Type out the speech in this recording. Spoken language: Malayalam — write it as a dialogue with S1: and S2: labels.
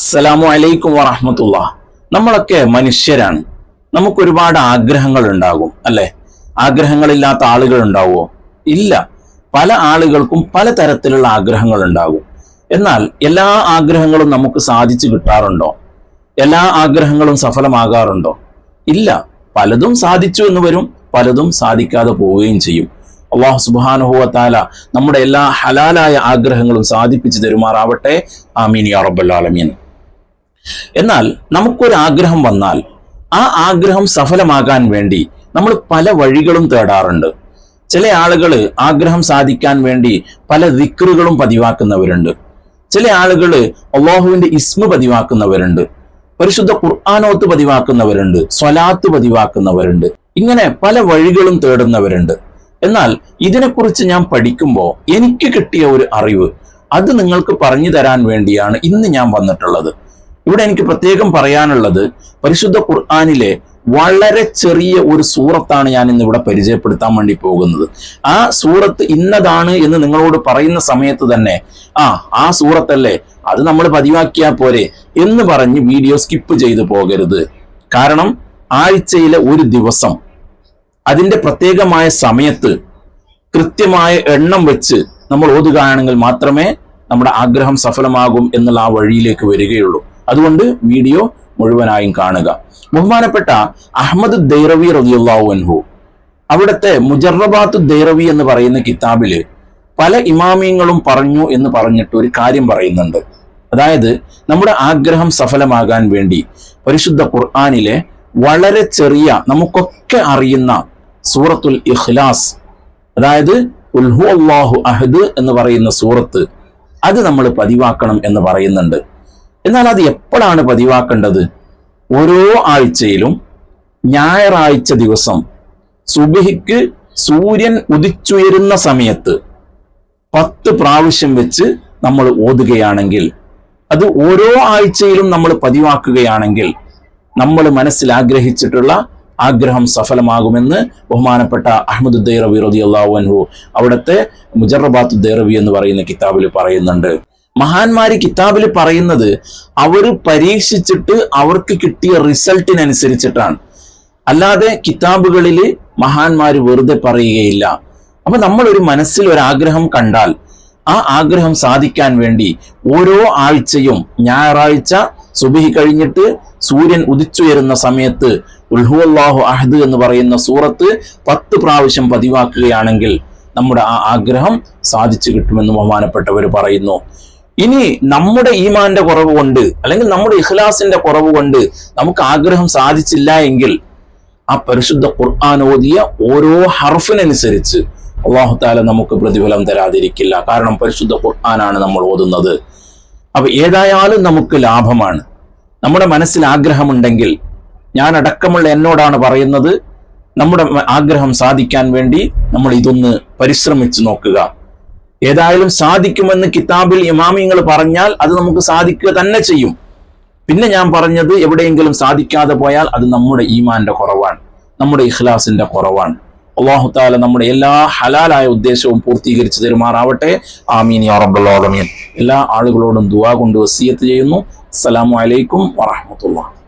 S1: അസ്സലാമു അലൈക്കും വറഹമത്തുള്ള. നമ്മളൊക്കെ മനുഷ്യരാണ്. നമുക്ക് ഒരുപാട് ആഗ്രഹങ്ങൾ ഉണ്ടാകും അല്ലെ? ആഗ്രഹങ്ങളില്ലാത്ത ആളുകൾ ഉണ്ടാവുമോ ഇല്ല. പല ആളുകൾക്കും പല തരത്തിലുള്ള ആഗ്രഹങ്ങൾ ഉണ്ടാകും എന്നാൽ എല്ലാ ആഗ്രഹങ്ങളും നമുക്ക് സാധിച്ചു കിട്ടാറുണ്ടോ? എല്ലാ ആഗ്രഹങ്ങളും സഫലമാകാറുണ്ടോ? ഇല്ല. പലതും സാധിച്ചു എന്ന് വരും പലതും സാധിക്കാതെ പോവുകയും ചെയ്യും. അള്ളാഹു സുബാനുഹുവത്താല നമ്മുടെ എല്ലാ ഹലാലായ ആഗ്രഹങ്ങളും സാധിപ്പിച്ചു തരുമാറാവട്ടെ. ആമീൻ യാ ആലമീൻ. എന്നാൽ നമുക്കൊരു ആഗ്രഹം വന്നാൽ ആ ആഗ്രഹം സഫലമാകാൻ വേണ്ടി നമ്മൾ പല വഴികളും തേടാറുണ്ട്. ചില ആളുകൾ ആഗ്രഹം സാധിക്കാൻ വേണ്ടി പല ദിക്കറുകളും പതിവാക്കുന്നവരുണ്ട്. ചില ആളുകൾ അള്ളാഹുവിന്റെ ഇസ്മ പതിവാക്കുന്നവരുണ്ട്. പരിശുദ്ധ ഖുർആാനോത്ത് പതിവാക്കുന്നവരുണ്ട്. സ്വലാത്ത് പതിവാക്കുന്നവരുണ്ട്. ഇങ്ങനെ പല വഴികളും തേടുന്നവരുണ്ട്. എന്നാൽ ഇതിനെക്കുറിച്ച് ഞാൻ പഠിക്കുമ്പോൾ എനിക്ക് കിട്ടിയ ഒരു അറിവ് അത് നിങ്ങൾക്ക് പറഞ്ഞു തരാൻ വേണ്ടിയാണ് ഇന്ന് ഞാൻ വന്നിട്ടുള്ളത്. ഇവിടെ എനിക്ക് പ്രത്യേകം പറയാനുള്ളത് പരിശുദ്ധ ഖുർആാനിലെ വളരെ ചെറിയ ഒരു സൂറത്താണ് ഞാൻ ഇന്ന് ഇവിടെ പരിചയപ്പെടുത്താൻ വേണ്ടി പോകുന്നത്. ആ സൂറത്ത് ഇന്നതാണ് എന്ന് നിങ്ങളോട് പറയുന്ന സമയത്ത് തന്നെ ആ ആ സൂറത്തല്ലേ അത് നമ്മൾ പതിവാക്കിയാൽ പോരെ എന്ന് പറഞ്ഞ് വീഡിയോ സ്കിപ്പ് ചെയ്തു പോകരുത്. കാരണം ആഴ്ചയിലെ ഒരു ദിവസം അതിന്റെ പ്രത്യേകമായ സമയത്ത് കൃത്യമായ എണ്ണം വെച്ച് നമ്മൾ ഓതുകയാണെങ്കിൽ മാത്രമേ നമ്മുടെ ആഗ്രഹം സഫലമാകും എന്നുള്ള ആ വഴിയിലേക്ക് വരികയുള്ളൂ. അതുകൊണ്ട് വീഡിയോ മുഴുവനായും കാണുക. ബഹുമാനപ്പെട്ട അഹമ്മദ് ദൈറവി റതിയുള്ളാഹു അൻഹു അവിടുത്തെ മുജറബാത്ത് ദൈറവി എന്ന് പറയുന്ന കിതാബിൽ പല ഇമാമിയങ്ങളും പറഞ്ഞു എന്ന് പറഞ്ഞിട്ട് ഒരു കാര്യം പറയുന്നുണ്ട്. അതായത് നമ്മുടെ ആഗ്രഹം സഫലമാകാൻ വേണ്ടി പരിശുദ്ധ ഖുർആാനിലെ വളരെ ചെറിയ നമുക്കൊക്കെ അറിയുന്ന സൂറത്തുൽ ഇഖ്ലാസ് അതായത് ഉൽഹു അള്ളാഹു അഹദ് എന്ന് പറയുന്ന സൂറത്ത് അത് നമ്മൾ പതിവാക്കണം എന്ന് പറയുന്നുണ്ട്. എന്നാൽ അത് എപ്പോഴാണ് പതിവാക്കേണ്ടത്? ഓരോ ആഴ്ചയിലും ഞായറാഴ്ച ദിവസം സുബിഹിക്ക് സൂര്യൻ ഉദിച്ചുയരുന്ന സമയത്ത് പത്ത് പ്രാവശ്യം വെച്ച് നമ്മൾ ഓതുകയാണെങ്കിൽ അത് ഓരോ ആഴ്ചയിലും നമ്മൾ പതിവാക്കുകയാണെങ്കിൽ നമ്മൾ മനസ്സിൽ ആഗ്രഹിച്ചിട്ടുള്ള ആഗ്രഹം സഫലമാകുമെന്ന് ബഹുമാനപ്പെട്ട അഹമ്മദ് ദൈറബി റതി അള്ളാഹു അൻഹു അവിടുത്തെ മുജറബാത്ത് ദൈറബി എന്ന് പറയുന്ന കിതാബിൽ പറയുന്നുണ്ട്. മഹാന്മാര് കിതാബിൽ പറയുന്നത് അവർ പരീക്ഷിച്ചിട്ട് അവർക്ക് കിട്ടിയ റിസൾട്ടിനനുസരിച്ചിട്ടാണ്. അല്ലാതെ കിതാബുകളിൽ മഹാന്മാര് വെറുതെ പറയുകയില്ല. അപ്പൊ നമ്മൾ ഒരു മനസ്സിൽ ഒരു ആഗ്രഹം കണ്ടാൽ ആ ആഗ്രഹം സാധിക്കാൻ വേണ്ടി ഓരോ ആഴ്ചയും ഞായറാഴ്ച സുബിഹി കഴിഞ്ഞിട്ട് സൂര്യൻ ഉദിച്ചുയരുന്ന സമയത്ത് ഉൽഹു അള്ളാഹു അഹദ് എന്ന് പറയുന്ന സൂറത്ത് പത്ത് പ്രാവശ്യം പതിവാക്കുകയാണെങ്കിൽ നമ്മുടെ ആ ആഗ്രഹം സാധിച്ചു കിട്ടുമെന്ന് ബഹുമാനപ്പെട്ടവർ പറയുന്നു. ഇനി നമ്മുടെ ഈമാന്റെ കുറവ് കൊണ്ട് അല്ലെങ്കിൽ നമ്മുടെ ഇഖ്ലാസിന്റെ കുറവ് കൊണ്ട് നമുക്ക് ആഗ്രഹം സാധിച്ചില്ല എങ്കിൽ ആ പരിശുദ്ധ ഖുർആൻ ഓതിയ ഓരോ ഹർഫിനനുസരിച്ച് അള്ളാഹു താല നമുക്ക് പ്രതിഫലം തരാതിരിക്കില്ല. കാരണം പരിശുദ്ധ ഖുർആനാണ് നമ്മൾ ഓതുന്നത്. അപ്പൊ ഏതായാലും നമുക്ക് ലാഭമാണ്. നമ്മുടെ മനസ്സിൽ ആഗ്രഹമുണ്ടെങ്കിൽ ഞാൻ അടക്കമുള്ള എന്നോടാണ് പറയുന്നത്. നമ്മുടെ ആഗ്രഹം സാധിക്കാൻ വേണ്ടി നമ്മൾ ഇതൊന്ന് പരിശ്രമിച്ചു നോക്കുക. ഏതായാലും സാധിക്കുമെന്ന് കിതാബിൽ ഇമാമിങ്ങൾ പറഞ്ഞാൽ അത് നമുക്ക് സാധിക്കുക തന്നെ ചെയ്യും. പിന്നെ ഞാൻ പറഞ്ഞത് എവിടെയെങ്കിലും സാധിക്കാതെ പോയാൽ അത് നമ്മുടെ ഈമാന്റെ കുറവാണ് നമ്മുടെ ഇഖ്ലാസിന്റെ കുറവാണ്. അള്ളാഹു താല നമ്മുടെ എല്ലാ ഹലാലായ ഉദ്ദേശവും പൂർത്തീകരിച്ചു തരുമാറാവട്ടെ. ആമീൻ യാ റബ്ബൽ ആലമീൻ. എല്ലാ ആളുകളോടും ദുവാ കൊണ്ട് വസീയത്ത് ചെയ്യുന്നു. അസ്സലാമു അലൈക്കും വറഹ്മത്തുള്ളാഹി.